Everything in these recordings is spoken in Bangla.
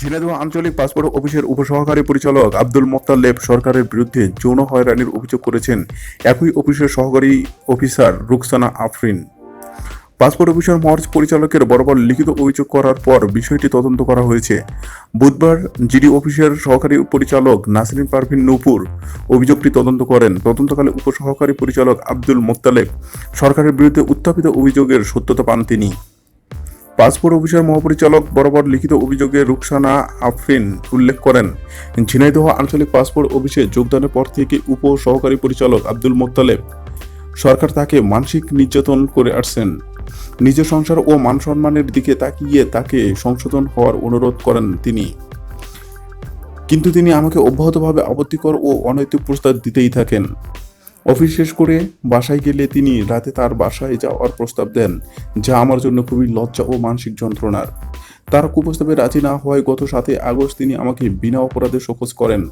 ঝিনাইদহ আঞ্চলিক পাসপোর্ট অফিসের উপসহকারী পরিচালক আব্দুল মোত্তালেব সরকারের বিরুদ্ধে যৌন হয়রানির অভিযোগ করেছেন একই অফিসের সহকারী অফিসার রুকসানা আফরিন। পাসপোর্ট অফিসের মহার্জ পরিচালকের বরাবর লিখিত অভিযোগ করার পর বিষয়টি তদন্ত করা হয়েছে। বুধবার জিডি অফিসের সহকারী পরিচালক নাসরিন পারভিন নূপুর অভিযোগটি তদন্ত করেন। তদন্তকালে উপসহকারী পরিচালক আব্দুল মোত্তালেব সরকারের বিরুদ্ধে উত্থাপিত অভিযোগের সত্যতা পান তিনি। পাসপোর্ট অফিসের মহাপরিচালক বরাবর লিখিত অভিযোগে রুকসানা আফরিন উল্লেখ করেন। ঝিনাইদহ আঞ্চলিক পাসপোর্ট অফিসে যোগদানের পর থেকে উপ সহকারী পরিচালক আব্দুল মোত্তালেব সরকার তাকে মানসিক নির্যাতন করে আসছেন। নিজ সংসার ও মান সম্মানের দিকে তাকিয়ে তাকে সংশোধন হওয়ার অনুরোধ করেন তিনি। কিন্তু তিনি আমাকে অব্যাহতভাবে আপত্তিকর ও অনৈতিক প্রস্তাব দিতেই থাকেন। অফিস শেষ করে বাসায় গেলে তিনি রাতে তার বাসায় যাওয়ার প্রস্তাব দেন, যা আমার জন্য খুবই লজ্জা ও মানসিক যন্ত্রণার। তার কুপ্রস্তাবে রাজি না হওয়ায় গত সাতই আগস্ট তিনি আমাকে বিনা অপরাধে শোকজ করেন।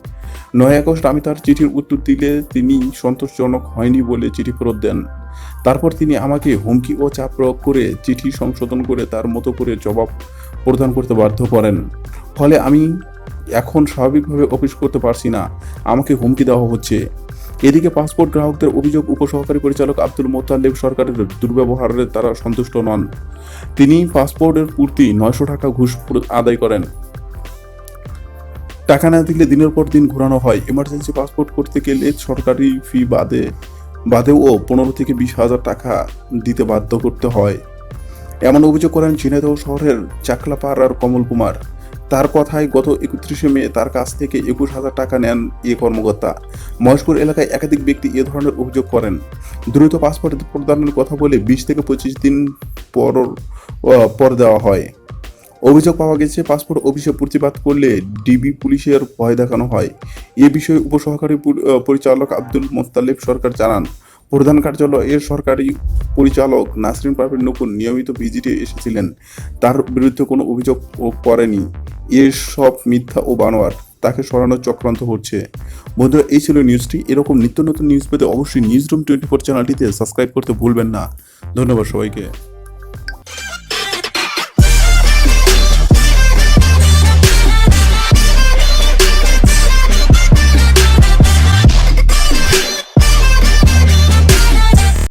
নয় আগস্ট আমি তার চিঠির উত্তর দিলে তিনি সন্তোষজনক হয়নি বলে চিঠি ফেরত দেন। তারপর তিনি আমাকে হুমকি ও চাপ প্রয়োগ করে চিঠি সংশোধন করে তার মতো করে জবাব প্রদান করতে বাধ্য করেন। ফলে আমি এখন স্বাভাবিকভাবে অফিস করতে পারছি না। আমাকে হুমকি দেওয়া হচ্ছে। এদিকে পাসপোর্ট গ্রাহকদের অভিযোগ, উপসহকারী পরিচালক আব্দুল মোতালেব সরকারের দুর্ব্যবহারে তারা সন্তুষ্ট নন। তিনি পাসপোর্টের পূর্তি নয়শো টাকা ঘুষ আদায় করেন। টাকা না দিলে দিনের পর দিন ঘোরানো হয়। এমার্জেন্সি পাসপোর্ট করতে গেলে সরকারি ফি বাদে, বাদেও পনেরো থেকে বিশ হাজার টাকা দিতে বাধ্য করতে হয়। এমন অভিযোগ করেন ঝিনাইদহ শহরের চাকলাপাড়ার কমল কুমার। তার কথায় গত একত্রিশে মে তার কাছ থেকে একুশ হাজার টাকা নেন এ কর্মকর্তা। মহেশপুর এলাকায় একাধিক ব্যক্তি এ ধরনের অভিযোগ করেন। দ্রুত পাসপোর্ট প্রদানের কথা বলে বিশ থেকে পঁচিশ দিন পর পর দেওয়া হয়। অভিযোগ পাওয়া গেছে, পাসপোর্ট অফিসে প্রতিবাদ করলে ডিবি পুলিশের ভয় দেখানো হয়। এ বিষয়ে উপসহকারী পরিচালক আব্দুল মোত্তালেব সরকার জানান প্রধান কার্যালয়ের সরকারি পরিচালক নাসরিন পারভিন নকুন নিয়মিত ভিজিটে এসেছিলেন। তার বিরুদ্ধে কোনো অভিযোগ করেনি এসব মিথ্যা ও বানোয়ার তাকে সরানোর চক্রান্ত হচ্ছে। বন্ধুরা, এই ছিল নিউজটি। এরকম নিত্য নতুন নিউজ পেতে অবশ্যই নিউজ রুম টোয়েন্টি ফোর চ্যানেলটিতে সাবস্ক্রাইব করতে ভুলবেন না। ধন্যবাদ সবাইকে।